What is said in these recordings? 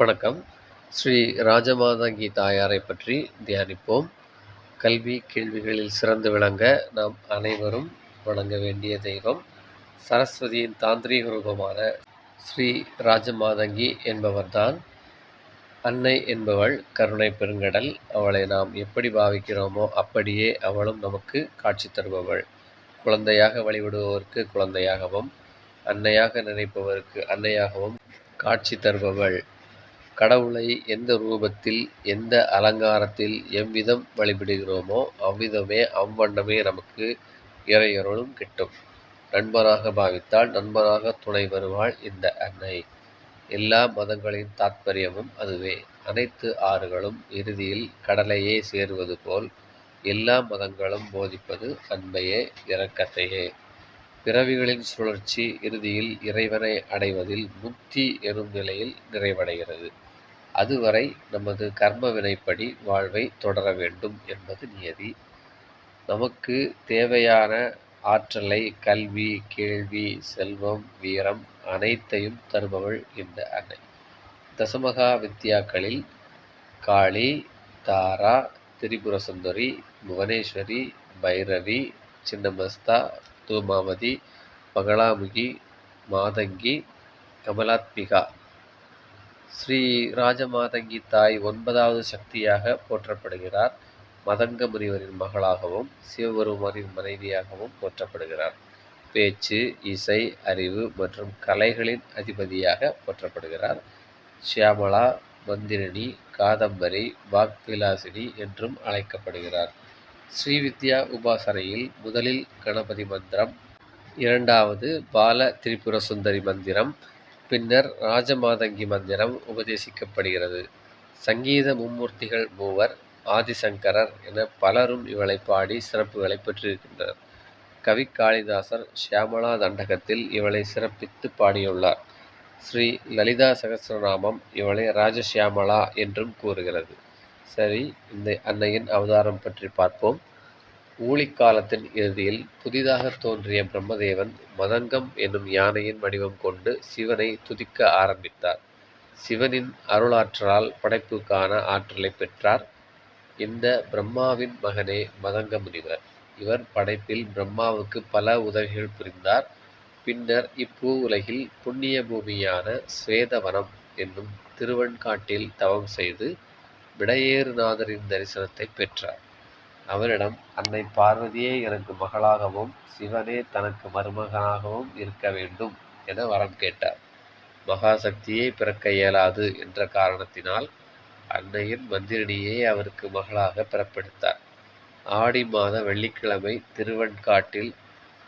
வணக்கம். ஸ்ரீ ராஜமாதங்கி தாயாரை பற்றி தியானிப்போம். கல்வி கேள்விகளில் சிறந்து விளங்க நாம் அனைவரும் வணங்க வேண்டிய தெய்வம் சரஸ்வதியின் தாந்திரீக ரூபமான ஸ்ரீ ராஜமாதங்கி என்பவர்தான். அன்னை என்பவள் கருணை பெருங்கடல் அவளை நாம் எப்படி பாவிக்கிறோமோ அப்படியே அவளும் நமக்கு காட்சி தருபவள். குழந்தையாக வழிபடுபவருக்கு குழந்தையாகவும் அன்னையாக நினைப்பவருக்கு அன்னையாகவும் காட்சி தருபவள். கடவுளை எந்த ரூபத்தில் எந்த அலங்காரத்தில் எவ்விதம் வழிபடுகிறோமோ அவ்விதமே அவ்வண்ணமே நமக்கு இறையருளும் கிட்டும். நண்பராக பாவித்தால் நண்பராக துணை வருவாள் இந்த அன்னை. எல்லா மதங்களின் தாத்பரியமும் அதுவே. அனைத்து ஆறுகளும் இறுதியில் கடலையே சேருவது போல் எல்லா மதங்களும் போதிப்பது அன்பையே இரக்கத்தையே. பிறவிகளின் சுழற்சி இறுதியில் இறைவனை அடைவதில் முக்தி எனும் நிலையில் நிறைவடைகிறது. அதுவரை நமது கர்ம வினைப்படி வாழ்வை தொடர வேண்டும் என்பது நியதி. நமக்கு தேவையான ஆற்றலை கல்வி கேள்வி செல்வம் வீரம் அனைத்தையும் தருபவள் இந்த அன்னை. தசமகா வித்யாக்களில் காளி தாரா திரிபுர சுந்தரி புவனேஸ்வரி பைரவி சின்னமஸ்தா தூமாவதி பகலாமுகி மாதங்கி கமலாத்மிகா. ஸ்ரீ ராஜமாதங்கி தாய் ஒன்பதாவது சக்தியாக போற்றப்படுகிறார். மதங்க முனிவரின் மகளாகவும் சிவபெருமானின் மனைவியாகவும் போற்றப்படுகிறார். பேச்சு இசை அறிவு மற்றும் கலைகளின் அதிபதியாக போற்றப்படுகிறார். ஷியாமலா மந்திரினி காதம்பரி பாக்விலாசினி என்றும் அழைக்கப்படுகிறார். ஸ்ரீவித்யா உபாசனையில் முதலில் கணபதி மந்திரம் இரண்டாவது பால திரிபுர சுந்தரி மந்திரம் பின்னர் ராஜமாதங்கி மந்திரம் உபதேசிக்கப்படுகிறது. சங்கீத மும்மூர்த்திகள் மூவர் ஆதிசங்கரர் என பலரும் இவளை பாடி சிறப்புகளை பெற்றிருக்கின்றனர். கவி காளிதாசர் ஷியாமலா தண்டகத்தில் இவளை சிறப்பித்து பாடியுள்ளார். ஸ்ரீ லலிதா சகசிரநாமம் இவளை ராஜஷியாமலா என்றும் கூறுகிறது. சரி இந்த அன்னையின் அவதாரம் பற்றி பார்ப்போம். ஊழிக்காலத்தின் இறுதியில் புதிதாக தோன்றிய பிரம்மதேவன் மதங்கம் என்னும் யானையின் வடிவம் கொண்டு சிவனை துதிக்க ஆரம்பித்தார். சிவனின் அருளாற்றலால் படைப்புக்கான ஆற்றலை பெற்றார். இந்த பிரம்மாவின் மகனே மதங்க முனிவர் இவர் படைப்பில் பிரம்மாவுக்கு பல உதவிகள் புரிந்தார். பின்னர் இப்பூ உலகில் புண்ணிய பூமியான ஸ்வேதவனம் என்னும் திருவன்காட்டில் தவம் செய்து விடையேறுநாதரின் தரிசனத்தை பெற்றார். அவரிடம் அன்னை பார்வதியே எனக்கு மகளாகவும் சிவனே தனக்கு மருமகனாகவும் இருக்க வேண்டும் என வரம் கேட்டார். மகாசக்தியே பிறக்க இயலாது என்ற காரணத்தினால் அன்னையின் மந்திரினியே அவருக்கு மகளாக பிறப்பெடுத்தார். ஆடி மாத வெள்ளிக்கிழமை திருவன்காட்டில்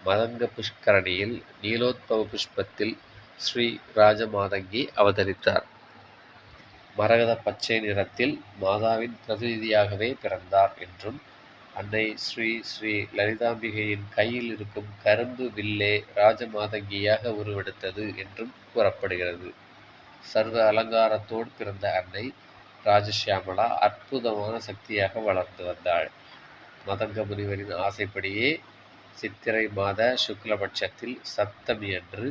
மதங்க புஷ்கரணியில் நீலோத்பவ புஷ்பத்தில் ஸ்ரீ ராஜமாதங்கி அவதரித்தார். மரகத பச்சை நிறத்தில் மாதாவின் பிரதிநிதியாகவே பிறந்தார் என்றும் அன்னை ஸ்ரீ ஸ்ரீ லலிதாம்பிகையின் கையில் இருக்கும் கரும்பு வில்லே ராஜமாதங்கியாக உருவெடுத்தது என்றும் கூறப்படுகிறது. சர்வ அலங்காரத்தோடு பிறந்த அன்னை ராஜஷியாமலா அற்புதமான சக்தியாக வளர்ந்து வந்தாள். மதங்க முனிவரின் ஆசைப்படியே சித்திரை மாத சுக்லபட்சத்தில் சப்தமி அன்று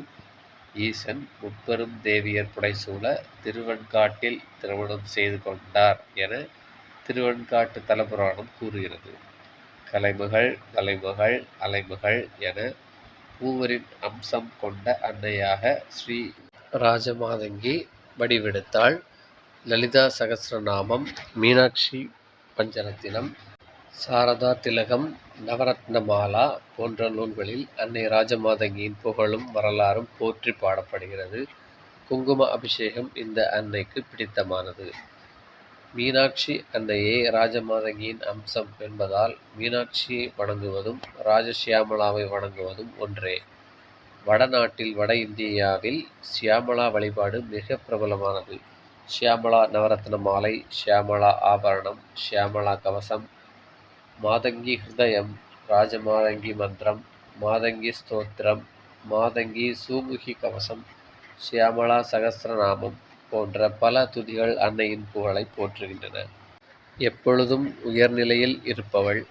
ஈசன் முப்பெரும் தேவியர் புடைசூழ திருவன்காட்டில் திருமணம் செய்து கொண்டார் என திருவன்காட்டு தலபுராணம் கூறுகிறது. கலைமகள் தலைமகள் அலைமகள் என மூவரின் அம்சம் கொண்ட அன்னையாக ஸ்ரீ ராஜமாதங்கி வடிவெடுத்தாள். லலிதா சகசிரநாமம் மீனாட்சி பஞ்சரத்தினம் சாரதா திலகம் நவரத்னமாலா போன்ற நூல்களில் அன்னை ராஜமாதங்கியின் புகழும் வரலாறும் போற்றி பாடப்படுகிறது. குங்கும அபிஷேகம் இந்த அன்னைக்கு பிடித்தமானது. மீனாட்சி அன்னையே ராஜமாதங்கியின் அம்சம் என்பதால் மீனாட்சியை வணங்குவதும் ராஜசியாமளாவை வணங்குவதும் ஒன்றே. வடநாட்டில் வட இந்தியாவில் சியாமளா வழிபாடு மிக பிரபலமானது. ஷியாமளா நவரத்ன மாலை ஷியாமளா ஆபரணம் ஷியாமளா கவசம் மாதங்கி ஹிருதயம் ராஜமாதங்கி மந்திரம் மாதங்கி ஸ்தோத்திரம் மாதங்கி சூமுகி கவசம் ஷியாமளா சகசிரநாமம் போன்ற பல துதிகள் அன்னையின் புகழை போற்றுகின்றன. எப்பொழுதும் உயர்நிலையில் இருப்பவள்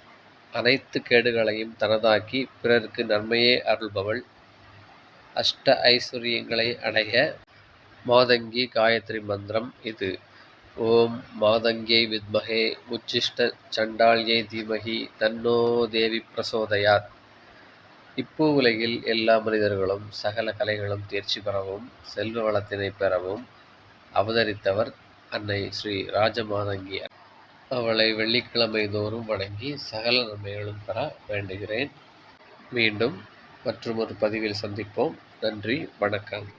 அனைத்து கேடுகளையும் தனதாக்கி பிறருக்கு நன்மையே அருள்பவள். அஷ்ட ஐஸ்வர்யங்களை அடைய மாதங்கி காயத்ரி மந்திரம் இது. ஓம் மாதங்கியை வித்மகே உச்சிஷ்ட சண்டாள்யை தீமகி தன்னோ தேவி பிரசோதயாத். இப்பூ உலகில் எல்லா மனிதர்களும் சகல கலைகளும் தேர்ச்சி பெறவும் செல்வ வளத்தினை பெறவும் அவதரித்தவர் அன்னை ஸ்ரீ ராஜமாதங்கி. அவளை வெள்ளிக்கிழமை தோறும் வணங்கி சகல நன்மைகளும் பெற வேண்டுகிறேன். மீண்டும் மற்றொரு பதிவில் சந்திப்போம். நன்றி வணக்கம்.